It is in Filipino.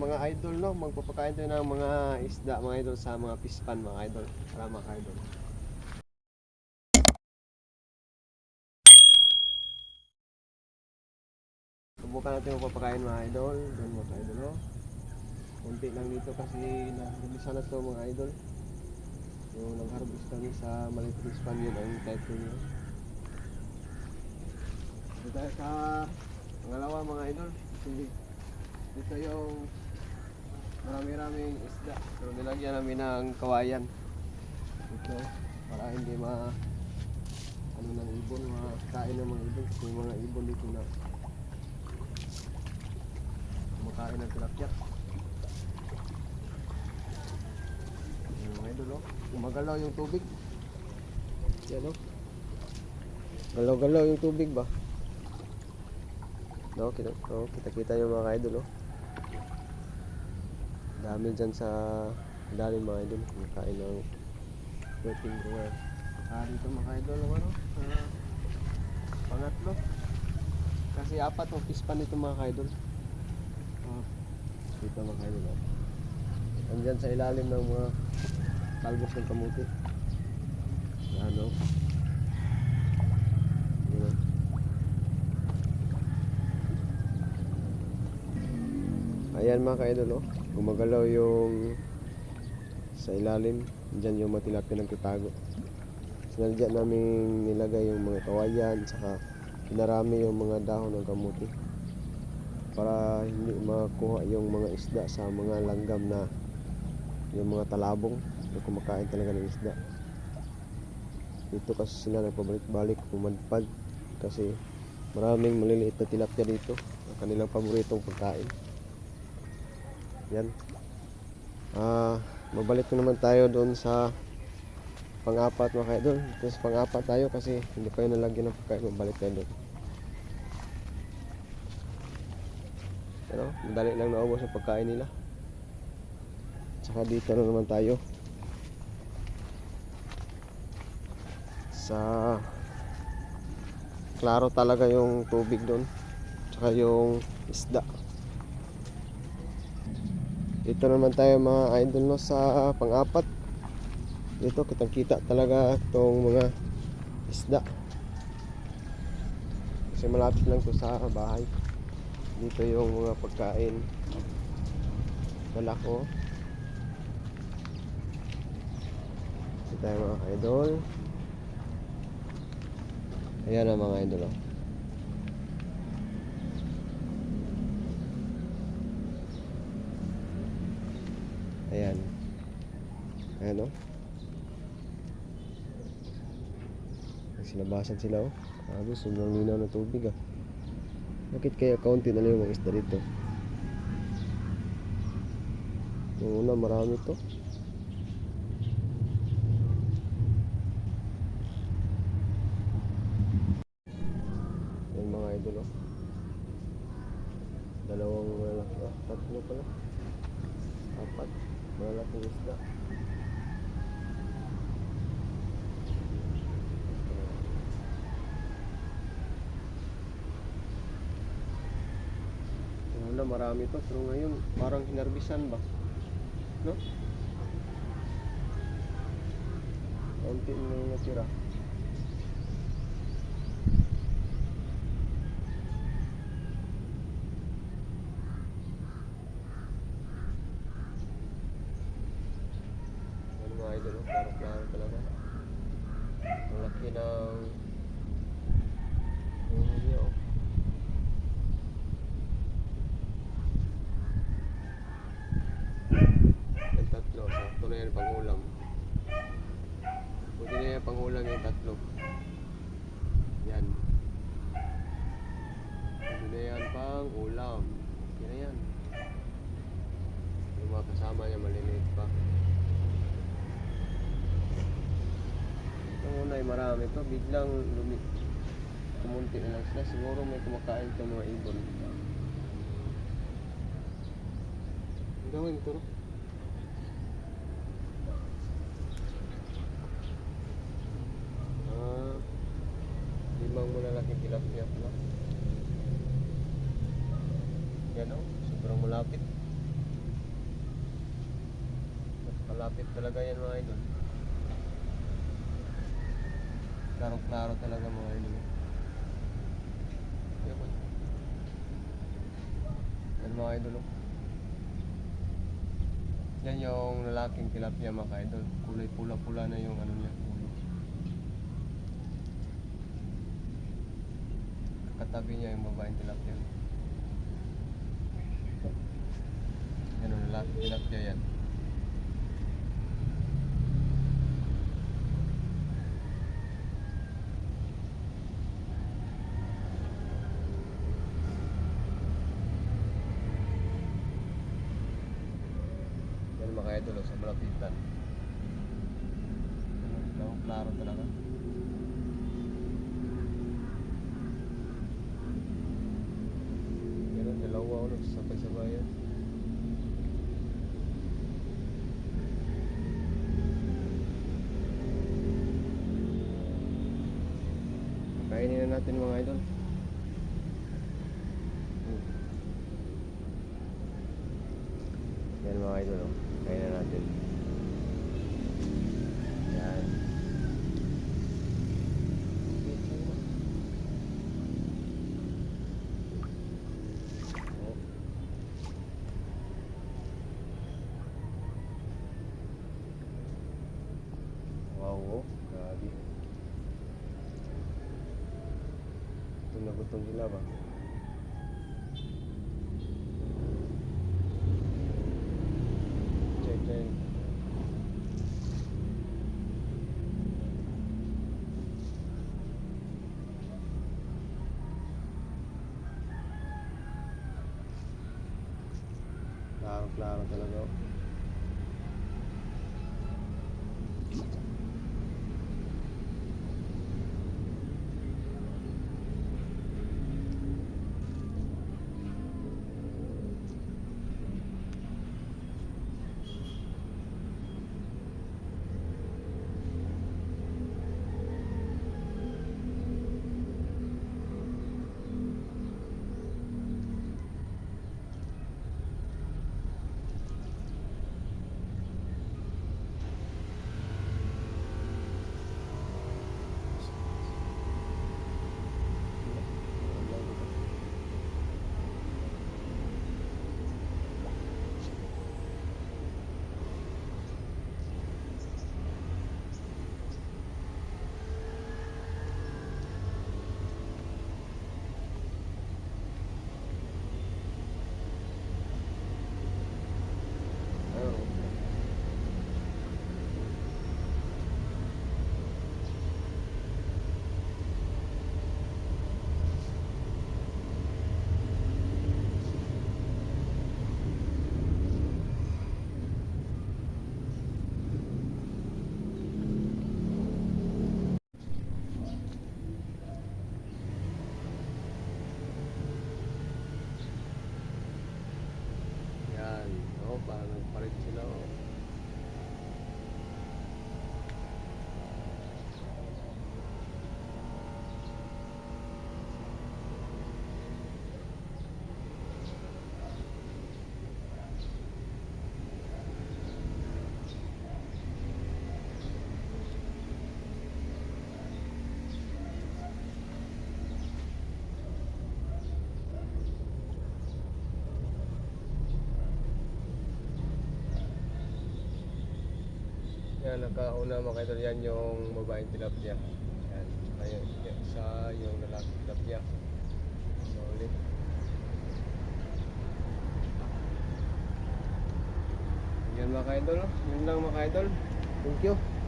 mga idol no, magpapakain tayo ng mga isda mga idol sa mga fish pan mga idol. Para mga idol. Subukan natin magpapakain mga idol. Doon mga idol no. Kunti lang dito kasi nagabisa na to mga idol. Yung nag-harvest kami sa maliit fish pan yun ang title niya. Dito tayo sa pangalawa mga idol. Hindi. Dito yung marami-raming isda. Pero nilagyan namin ng kawayan. Ito para hindi ma ano ng ibon, makain ng mga ibon. Kasi yung mga ibon dito na kumakain ng tilapia. Yung mga idol, oh. Gumagalaw yung tubig. Yan, oh. Galaw-galaw yung tubig ba? No, kita, oh, kita-kita yung mga idol, oh. Dami dyan sa dami mga idol. Kumakain ng floating brewer. Ah, dito mga idol, ano? Ah, pangatlo. Kasi apat ang fish pan nito mga idol. Ah, dito mga idol, oh. Andyan sa ilalim ng mga talbos ng kamuti. Yan, oh. Yan, oh. Ayan mga ka-idol, oh. gumagalaw yung sa ilalim. Diyan yung matilapia ng titago. Sinadya namin nilagay yung mga kawayan, saka pinarami yung mga dahon ng kamuti. Para hindi makuha yung mga isda sa mga langgam na yung mga talabong na kumakain talaga ng isda. Dito kasi sila nagpabalik-balik, pumadpad kasi maraming maliliit na tilapia dito. Ang kanilang paboritong pagkain. Yan. Ah, mabalik na naman tayo doon sa pang-apat mga kaidol. Tapos pang-apat tayo kasi hindi pa yun nalagyan ng pagkain. Mabalik tayo doon. Pero, madali lang naubos ang pagkain nila. Tsaka dito na naman tayo. Sa klaro talaga yung tubig doon. Tsaka yung isda. Dito naman tayo mga idol no sa pang-apat. Dito kitang kita talaga itong mga isda. Kasi malapit lang to sa bahay. Dito yung mga pagkain. Dala ko. Dito tayo mga idol. Ayan ang mga idol. Oh. Ayan. Ayan o. Sinabasan sila o. Sabi, sobrang linaw ng tubig ah. Bakit kaya kaunti na lang yung mga isda dito? Yung una, marami to. Yan mga idol o. Dalawang malaki ah. Tatlo pala. Apat. Malalaking isda. Wala, marami to. Pero ngayon, parang hinarbisan ba? No? Kaunti na natira. Ano mga idol, oh, parang klaro talaga. Ang laki ng huli niya, oh. Yung tatlo, sakto na yan pang ulam. Pwede na yan pang ulam yung tatlo. Yan. Na yan pang ulam. Na yan. Yung mga kasama niya maliliit pa. Ito muna ay marami to. Biglang lumi kumunti na lang sila. Siguro may kumakain itong mga ibon. Ang gawin ito, no? Ah, limang malalaking tilapia pala. Yan o, sobrang malapit. Malapit talaga yan mga idol. Klaro-klaro talaga mga idol. Yan mga idol. oh. Yan yung lalaking tilapia mga idol. Kulay pula-pula na yung ano niya. Katabi niya yung babaeng tilapia. Yan ang lalaking tilapia yan. Yan mga idol sa malapitan. Ano, klaro talaga. Meron dalawa ulo sabay-sabay yan. Kainin na natin mga idol. Yan mga idol, oh. Natin. Yan. Oh. Wow, oh. Grabe. Gutom na gutom sila ba? Klaro, talaga. Yan, nakauna mga kaidol yan yung babaeng tilapia. Yan. Ayun, yan, isa yung lalaking tilapia. Solid. Yan mga kaidol. Yun lang mga kaidol. Thank you.